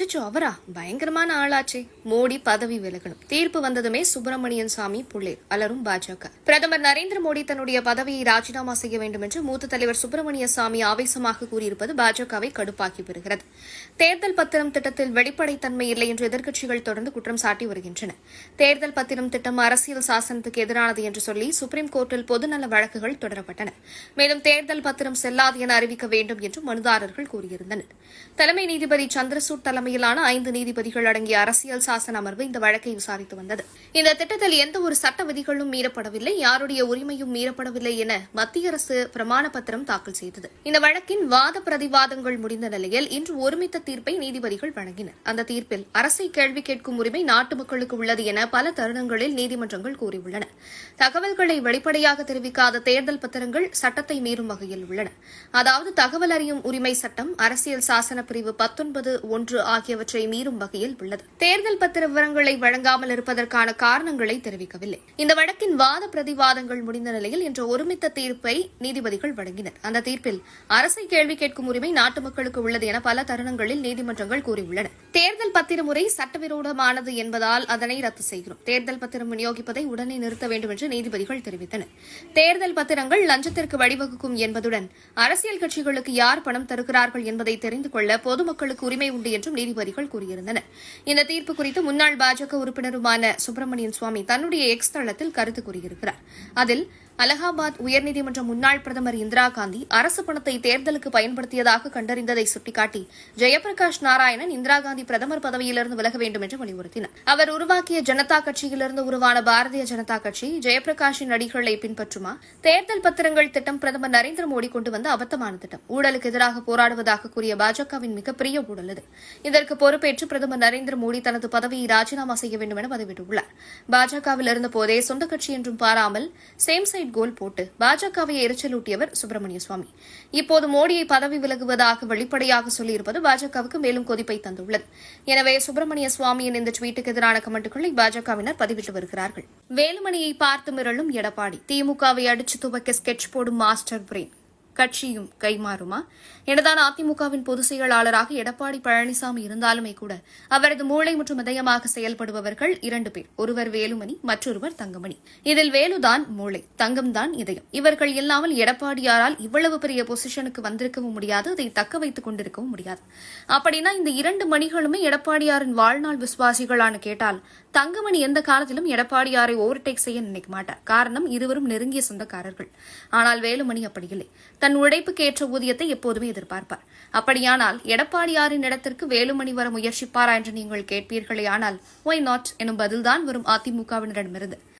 அச்சச்சோ அவரா? பயங்கரமான ஆளாச்சே. மோடி பதவி விலகணும். தீர்ப்பு வந்ததுமே சுப்பிரமணியன் சாமி புள்ளே. அலரும் பாஜக. பிரதமர் நரேந்திர மோடி தன்னுடைய பதவியை ராஜினாமா செய்ய வேண்டும் என்று மூத்த தலைவர் சுப்பிரமணிய சாமி ஆவேசமாக கூறியிருப்பது பாஜகவை கடுப்பாக்கி வருகிறது தேர்தல் பத்திரம் திட்டத்தில் வெளிப்படைத்தன்மை இல்லை என்று எதிர்க்கட்சிகள் தொடர்ந்து குற்றம் சாட்டி வருகின்றன. தேர்தல் பத்திரம் திட்டம் அரசியல் சாசனத்துக்கு எதிரானது என்று சொல்லி சுப்ரீம் கோர்ட்டில் பொதுநல வழக்குகள் தொடரப்பட்டன. மேலும் தேர்தல் பத்திரம் செல்லாது என அறிவிக்க வேண்டும் என்று மனுதாரர்கள் கூறியிருந்தனர். தலைமை நீதிபதி சந்திரசூட் தலைமை தலைமையிலான ஐந்து நீதிபதிகள் அடங்கிய அரசியல் சாசன அமர்வு இந்த வழக்கை விசாரித்து வந்தது. இந்த திட்டத்தில் எந்த ஒரு சட்ட விதிகளும் மீறப்படவில்லை யாருடைய உரிமையும் மீறப்படவில்லை என மத்திய அரசு பிரமாண பத்திரம் தாக்கல் செய்தது. இந்த வழக்கின் வாத பிரதிவாதங்கள் முடிந்த நிலையில் இன்று ஒருமித்த தீர்ப்பை நீதிபதிகள் வழங்கினர். அந்த தீர்ப்பில் அரசை கேள்வி கேட்கும் உரிமை நாட்டு மக்களுக்கு உள்ளது என பல தருணங்களில் நீதிமன்றங்கள் கூறியுள்ளன. தகவல்களை வெளிப்படையாக தெரிவிக்காத தேர்தல் பத்திரங்கள் சட்டத்தை மீறும் வகையில் உள்ளன. அதாவது தகவல் அறியும் உரிமை சட்டம் அரசியல் சாசன பிரிவு பத்தொன்பது ஒன்று ஆகியவற்றை மீறும் வகையில் உள்ளது. தேர்தல் பத்திர விவரங்களை வழங்காமல் இருப்பதற்கான காரணங்களை தெரிவிக்கவில்லை. இந்த வழக்கின் வாத பிரதிவாதங்கள் முடிந்த நிலையில் இன்று ஒருமித்த தீர்ப்பை நீதிபதிகள் வழங்கினர். அந்த தீர்ப்பில் அரசை கேள்வி கேட்கும் உரிமை நாட்டு மக்களுக்கு உள்ளது என பல தருணங்களில் நீதிமன்றங்கள் கூறியுள்ளன. தேர்தல் பத்திர முறை சட்டவிரோதமானது என்பதால் அதனை ரத்து செய்கிறோம். தேர்தல் பத்திரம் விநியோகிப்பதை உடனே நிறுத்த வேண்டும் என்று நீதிபதிகள் தெரிவித்தனர். தேர்தல் பத்திரங்கள் லஞ்சத்திற்கு வழிவகுக்கும் என்பதுடன் அரசியல் கட்சிகளுக்கு யார் பணம் தருகிறார்கள் என்பதை தெரிந்து கொள்ள பொதுமக்களுக்கு உரிமை உண்டு என்றும் நீதிபதிகள் கூறியிருந்தனர். இந்த தீர்ப்பு குறித்து முன்னாள் பாஜக உறுப்பினருமான சுப்பிரமணியன் சுவாமி தன்னுடைய எக்ஸ் தளத்தில் கருத்து கூறியிருக்கிறார். அதில் அலகாபாத் உயர்நீதிமன்ற முன்னாள் பிரதமர் இந்திரா காந்தி அரசு பணத்தை தேர்தலுக்கு பயன்படுத்தியதாக கண்டறிந்ததை சுட்டிக்காட்டி ஜெயபிரகாஷ் நாராயணன் இந்திரா காந்தி பிரதமர் பதவியிலிருந்து விலக வேண்டும் என்று வலியுறுத்தினார். அவர் உருவாக்கிய ஜனதா கட்சியிலிருந்து உருவான பாரதிய ஜனதா கட்சி ஜெயபிரகாஷின் அடிகளை பின்பற்றுமா? தேர்தல் பத்திரங்கள் திட்டம் பிரதமர் நரேந்திர மோடி கொண்டு வந்த அபத்தமான திட்டம். ஊழலுக்கு எதிராக போராடுவதாக கூறிய பாஜகவின் மிகப்பெரிய ஊழல் இது இதற்கு பொறுப்பேற்று பிரதமர் நரேந்திர மோடி தனது பதவியை ராஜினாமா செய்ய வேண்டும் என பதிவிட்டுள்ளார். பாஜகவில் இருந்தபோதே சொந்த கட்சி என்றும் பாராமல் சேம் சைட் கோல் போட்டு பாஜகவை எரிச்சலூட்டியவர் சுப்பிரமணிய சுவாமி இப்போது மோடியை பதவி விலகுவதாக வெளிப்படையாக சொல்லியிருப்பது பாஜகவுக்கு மேலும் கொதிப்பை தந்துள்ளது. எனவே சுப்பிரமணிய சுவாமியின் இந்த ட்வீட்டுக்கு எதிரான கமெண்ட்டுகளை பாஜகவினர் பதிவிட்டு வருகிறார்கள். வேலுமணியை பார்த்து மிரளும் எடப்பாடி. திமுகவை அடிச்சு துவக்க ஸ்கெட்ச் போடும் மாஸ்டர் பிரெயின் கட்சியும் கைமாறுமா? எனதான் அதிமுகவின் பொதுச் செயலாளராக எடப்பாடி பழனிசாமி இருந்தாலுமே கூட அவரது மூளை மற்றும் இதயமாக செயல்படுபவர்கள் இரண்டு பேர். ஒருவர் வேலுமணி மற்றொருவர் தங்கமணி. இதில் வேலுதான் மூளை தங்கம்தான் இதயம். இவர்கள் இல்லாமல் எடப்பாடியாரால் இவ்வளவு பெரிய பொசிஷனுக்கு வந்திருக்கவும் முடியாது அதை தக்க வைத்துக் கொண்டிருக்கவும் முடியாது. அப்படின்னா இந்த இரண்டு மணிகளுமே எடப்பாடியாரின் வாழ்நாள் விசுவாசிகளான கேட்டால் தங்கமணி எந்த காலத்திலும் எடப்பாடியாரை ஓவர்டேக் செய்ய நினைக்க மாட்டார். காரணம் இருவரும் நெருங்கிய சொந்தக்காரர்கள். ஆனால் வேலுமணி அப்படி இல்லை. தன் உழைப்புக்கேற்ற ஊதியத்தை எப்போதுமே எதிர்பார்ப்பார். அப்படியானால் எடப்பாடியாரின் இடத்திற்கு வேலுமணி வர முயற்சிப்பாரா என்று நீங்கள் கேட்பீர்களே ஆனால் ஒய் நாட் எனும் பதில்தான் வரும் அதிமுகவினரிடமிருந்து.